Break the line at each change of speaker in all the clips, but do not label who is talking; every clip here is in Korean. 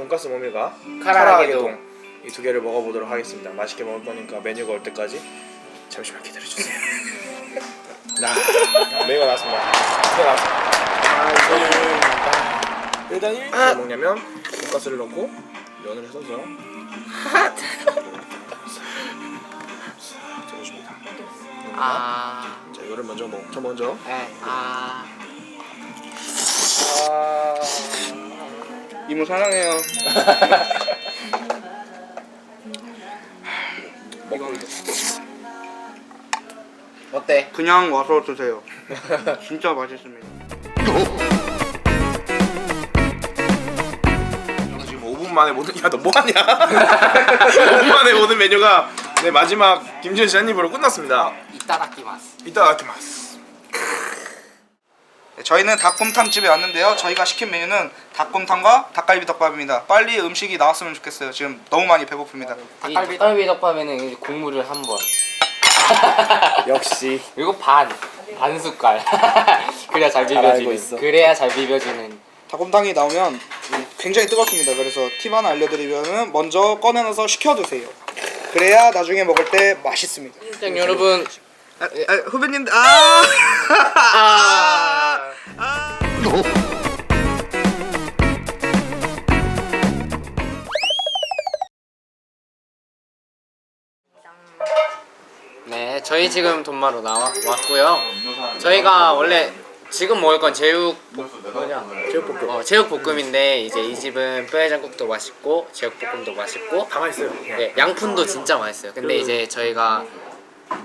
돈가스 모밀과. 카라아게동 이 두 개를 먹어보도록 하겠습니다. 맛있게 먹을 거니까 메뉴가 올 때까지 잠시만 기다려 주세요. 나 메뉴가 나왔습니다. 메뉴가 나왔습니다. 아 이거는 일단 일단 먹냐면 돈가스를 넣고 면을 재주십니다.
아,
자 이거를 먼저 먹. 저 먼저.
에, 아.
아
이모 사랑해요.
어때?
그냥 와서 드세요. 진짜 맛있습니다.
저는 지금 5분 만에 모든 야 너 뭐하냐? 5분 만에 모든 메뉴가 내 마지막 김지현 씨 한 입으로 끝났습니다.
이따다키마스.
이따 갈게마스.
네, 저희는 닭곰탕 집에 왔는데요. 저희가 시킨 메뉴는 닭곰탕과 닭갈비 덮밥입니다. 빨리 음식이 나왔으면 좋겠어요. 지금 너무 많이 배고픕니다.
이 닭갈비 덮밥에는 이제 국물을 한 번.
역시
그리고 반. 반 숟갈. 그래야
잘잘 알고
비벼지는.
있어.
그래야 잘 비벼지는.
닭곰탕이 나오면 굉장히 뜨겁습니다. 그래서 팁 하나 알려드리면 먼저 꺼내놔서 식혀두세요. 그래야 나중에 먹을 때 맛있습니다.
자, 여러분.
아, 아, 후배님들 아,
아.
아.
네, 저희 지금 돈마로 나와 왔고요. 저희가 원래 지금 먹을 건 제육 뭐냐?
제육볶음.
어, 제육 볶음인데 이제 이 집은 뼈해장국도 맛있고 제육 볶음도 맛있고
다 맛있어요.
네, 양푼도 진짜 맛있어요. 근데 이제 저희가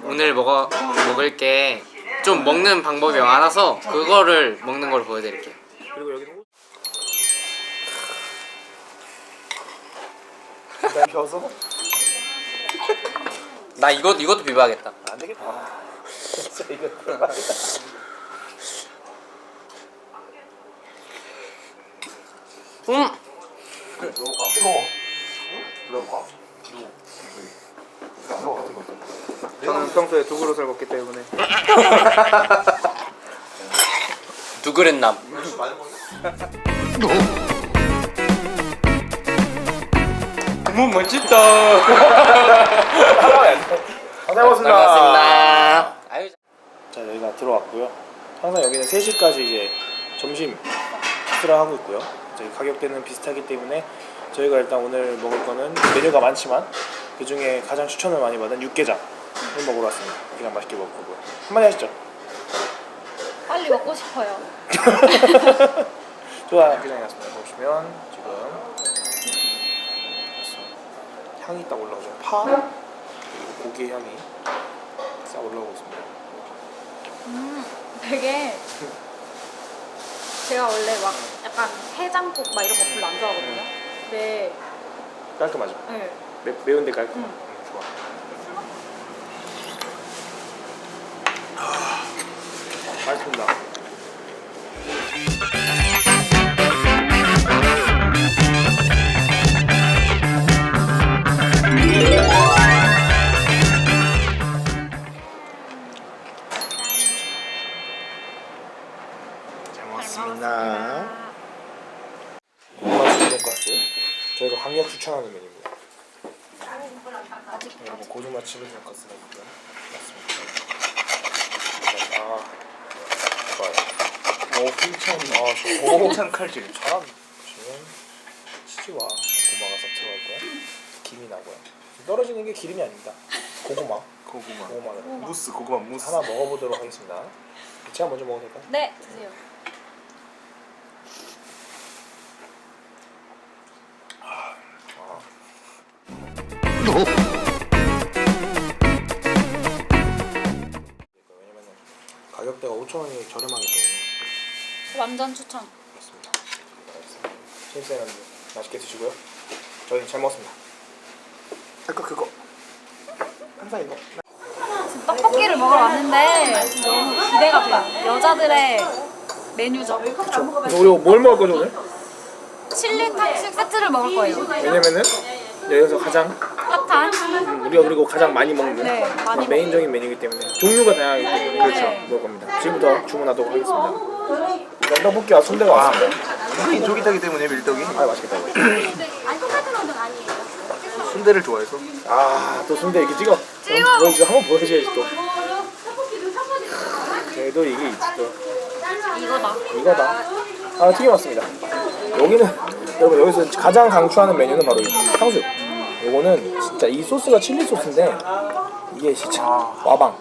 오늘 먹어 먹을 게 좀 먹는 방법이 많아서 그거를 먹는 걸 보여드릴게요.
그리고 여기는 날 펴서?
나 이것 이것도 비벼야겠다.
안 되겠다. 진짜 이거
음,
저는 평소에 두 그릇을 먹기 때문에
두 그릇 남. 너무 멋있다.
반갑습니다.
반갑습니다. 아유,
자 여기가 들어왔고요. 항상 여기는 3시까지 이제 점심 식사를 하고 있고요. 저희 가격대는 비슷하기 때문에 저희가 일단 오늘 먹을 거는 메뉴가 많지만 그 중에 가장 추천을 많이 받은 육개장 을 먹으러 왔습니다. 그냥 맛있게 먹을 거고요. 한마디 하시죠.
빨리 먹고 싶어요.
좋아 육개장이었습니다. 보시면 지금 향이 딱 올라오죠. 파 그리고 고기의 향이 싹 올라오고 있습니다.
음, 되게 제가 원래 막 약간 해장국 막 이런 거 별로 안 좋아하거든요. 근데
깔끔하죠.
네.
매, 매운데 깔끔.
음.
좋아. 아, 맛있습니다. 잘 먹었습니다. 고구마 돈가스. 저희가 강력 추천하는 메뉴입니다. 여러분 고구마 치즈 돈가스가 있고요. 맞습니다. 아. 오 힘찬 아 좋고 힘찬 칼질 잘한. 보시면 치즈와 고구마가 싹 들어갔고요. 김이 나고요. 떨어지는 게 기름이 아닙니다. 고구마.
고구마
고구마를
무스 고구마 무스
하나 먹어보도록 하겠습니다. 제가 먼저 먹어도 될까요?
네, 드세요.
왜냐면 가격대가 5천 원이 저렴하기 때문에
완전 추천.
그렇습니다. 신세는 맛있게 드시고요. 저희 잘 먹었습니다. 아까 그거 항상 이거
지금 떡볶이를 먹으러 왔는데 너무 기대가 돼요. 여자들의 메뉴죠.
우리 뭘 먹을 거죠 오늘?
칠리 탕수육 세트를 먹을 거예요.
왜냐면은 여기서 가장
핫한.
음, 우리가 그리고 가장 많이 먹는
네, 많이
메인적인 메뉴이기 때문에 종류가 다양하기 때문에
네.
먹을 겁니다. 지금부터 주문하도록 하겠습니다. 떡볶이와 순대가 왔습니다.
이족이기 때문에 밀떡이
아 맛있겠다 이거.
아니 똑같은 언정 아니에요.
순대를 좋아해서
아 또 순대 이렇게 찍어. 찍어. 보여줘 한번 보여줘야지 또. 그래도 이게 있지 또.
이거다.
이거다. 아 튀김 왔습니다. 여기는 여러분 여기서 가장 강추하는 메뉴는 바로 이 탕수육. 요거는 진짜 이 소스가 칠리 소스인데 이게 진짜 와방.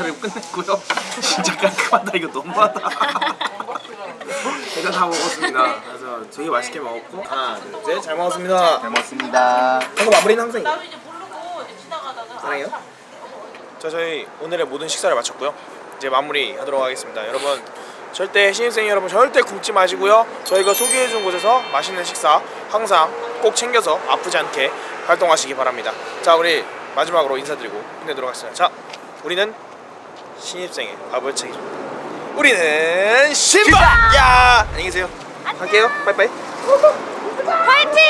식사를 끝냈고요. 진짜 깔끔하다 이거 너무하다.
제가 다 먹었습니다. 그래서 되게 맛있게 먹었고 하나 둘셋잘 먹었습니다.
잘 먹었습니다.
이거 마무리는 항상 나도 이제 모르고 사랑해요. 자 저희 오늘의 모든 식사를 마쳤고요. 이제 마무리하도록 하겠습니다. 여러분 절대 신입생 여러분 절대 굶지 마시고요. 저희가 소개해준 곳에서 맛있는 식사 항상 꼭 챙겨서 아프지 않게 활동하시기 바랍니다. 자 우리 마지막으로 인사드리고 끝내도록 하겠습니다. 자 우리는 신입생의 바벌차기 우리는 신발! 야! 안녕히 계세요. 안녕. 갈게요. 빠이빠이.
파이팅!